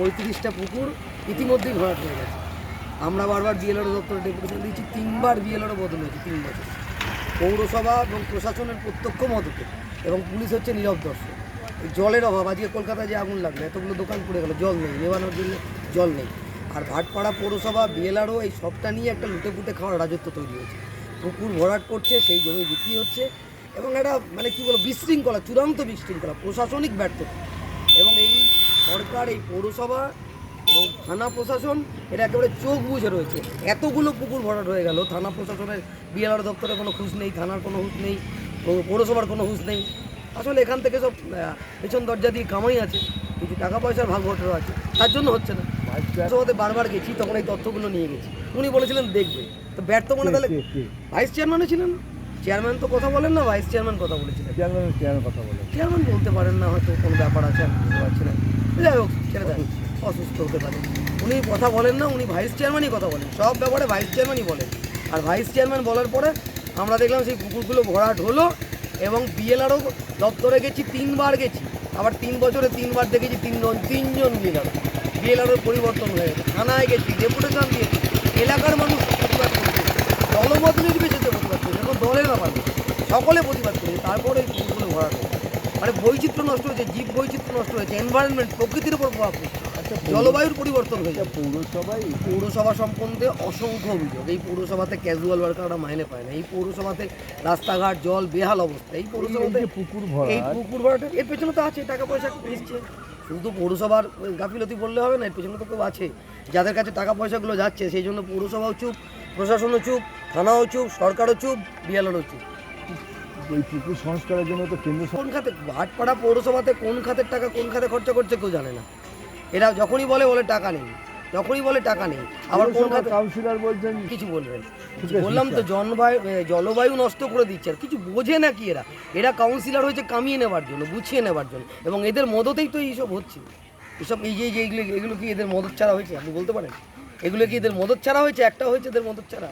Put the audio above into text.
পঁয়ত্রিশটা পুকুর ইতিমধ্যেই ভরাট হয়ে গেছে। আমরা বারবার বিএলআর দপ্তরে ডেপুটেশন দিয়েছি, তিনবার বিএলআরও বদল হয়েছে, তিন বছর। পৌরসভা এবং প্রশাসনের প্রত্যক্ষ মদতে এবং পুলিশ হচ্ছে নীরব দর্শক। জলের অভাব, আজকে কলকাতায় যে আগুন লাগল, এতগুলো দোকান পড়ে গেল, জল নেই, নেবানোর জন্য জল নেই। আর ভাটপাড়া পৌরসভা বিএলআরও এই সবটা নিয়ে একটা লুটে পুটে খাওয়ার রাজত্ব তৈরি হয়েছে। পুকুর ভরাট করছে, সেই জমি বিক্রি হচ্ছে এবং একটা মানে কী বলো বিশৃঙ্খলা, চূড়ান্ত বিশৃঙ্খলা, প্রশাসনিক ব্যর্থতা। এবং এই সরকার এই পৌরসভা এবং থানা প্রশাসন এটা একেবারে চোখ বুঝে রয়েছে। এতগুলো পুকুর ভরাট হয়ে গেল থানা প্রশাসনের বিএলআর দপ্তরে কোনো খুশ নেই থানার কোনো হুঁশ নেই পৌরসভার কোনো হুঁশ নেই। আসলে এখান থেকে সব পেছন দরজা দিয়ে কামাই আছে কিন্তু টাকা পয়সার ভাগ বটরা আছে তার জন্য হচ্ছে না। পৌরসভাতে বারবার গেছি তখন এই তথ্যগুলো নিয়ে গেছি। উনি বলেছিলেন দেখবে। তো ব্যর্থ মানে তাহলে ভাইস চেয়ারম্যানও ছিলেন? চেয়ারম্যান তো কথা বলেন না ভাইস চেয়ারম্যান কথা বলেছিলেন। চেয়ারম্যান চেয়ারম্যান কথা বলেন। চেয়ারম্যান বলতে পারেন না হয়তো কোনো ব্যাপার আছে আমি বুঝতে পারছি না। যাই হোক দেন, অসুস্থ হতে পারে। উনি কথা বলেন না, উনি ভাইস চেয়ারম্যানই কথা বলেন। সব ব্যাপারে ভাইস চেয়ারম্যানই বলেন। আর ভাইস চেয়ারম্যান বলার পরে আমরা দেখলাম সেই পুকুরগুলো ভরাট হলো এবং বিএলআরও দপ্তরে গেছি, তিনবার গেছি। আবার তিন বছরে তিনবার দেখেছি তিনজন তিনজন বিএলআর বিএলআরের পরিবর্তন হয়ে গেছে। থানায় গেছি ডেপুটেশন দিয়েছি। এলাকার মানুষ প্রতিবাদ করছে। দলবদলের বেশিতে প্রতিবাদ করছে। এখন দলের ব্যাপার। সকলে প্রতিবাদ করছে। তারপরে এই পুকুরগুলো ভরাট মানে বৈচিত্র্য নষ্ট হয়েছে জীব বৈচিত্র্য নষ্ট হয়েছে এনভায়রনমেন্ট প্রকৃতির উপর প্রভাব পড়ছে। আচ্ছা জলবায়ুর পরিবর্তন হয়েছে পৌরসভায় পৌরসভা সম্বন্ধে অসংখ্য অভিযোগ। এই পৌরসভাতে ক্যাজুয়াল ওয়ার্কাররা মাইনে পায় না। এই পৌরসভাতে রাস্তাঘাট জল বেহাল অবস্থা। এই পৌরসভাতে পুকুর এই পুকুর ভরাটের এর পেছনে তো আছে টাকা পয়সা এসছে। শুধু পৌরসভার গাফিলতি বললে হবে না এর পেছনে তো কেউ আছে। যাদের কাছে টাকা পয়সাগুলো যাচ্ছে সেই জন্য পৌরসভাও চুপ প্রশাসনও চুপ থানাও চুপ সরকারও চুপ বিয়ালারও চুপ। ওই পুকুর সংস্কারের জন্য তো কেন্দ্র কোন খাতে ভাটপাড়া পৌরসভাতে কোন খাতের টাকা কোন খাতে খরচা করছে কেউ জানে না। এরা যখনই বলে বলে টাকা নেই। যখনই বলে টাকা নেই আবার কোন খাতে কাউন্সিলর বলছেন কিছু বলবেন বললাম তো জলবায়ু জলবায়ু নষ্ট করে দিচ্ছে আর কিছু বোঝে না কি এরা। এরা কাউন্সিলর হয়েছে কামিয়ে নেবার জন্য গুছিয়ে নেবার জন্য। এবং এদের মদতেই তো এইসব হচ্ছে। এসব এই যে এই যে এগুলো এগুলো কি এদের মদত ছাড়া হয়েছে? আপনি বলতে পারেন? এগুলো কি এদের মদত ছাড়া হয়েছে? একটা হয়েছে এদের মদত ছাড়া?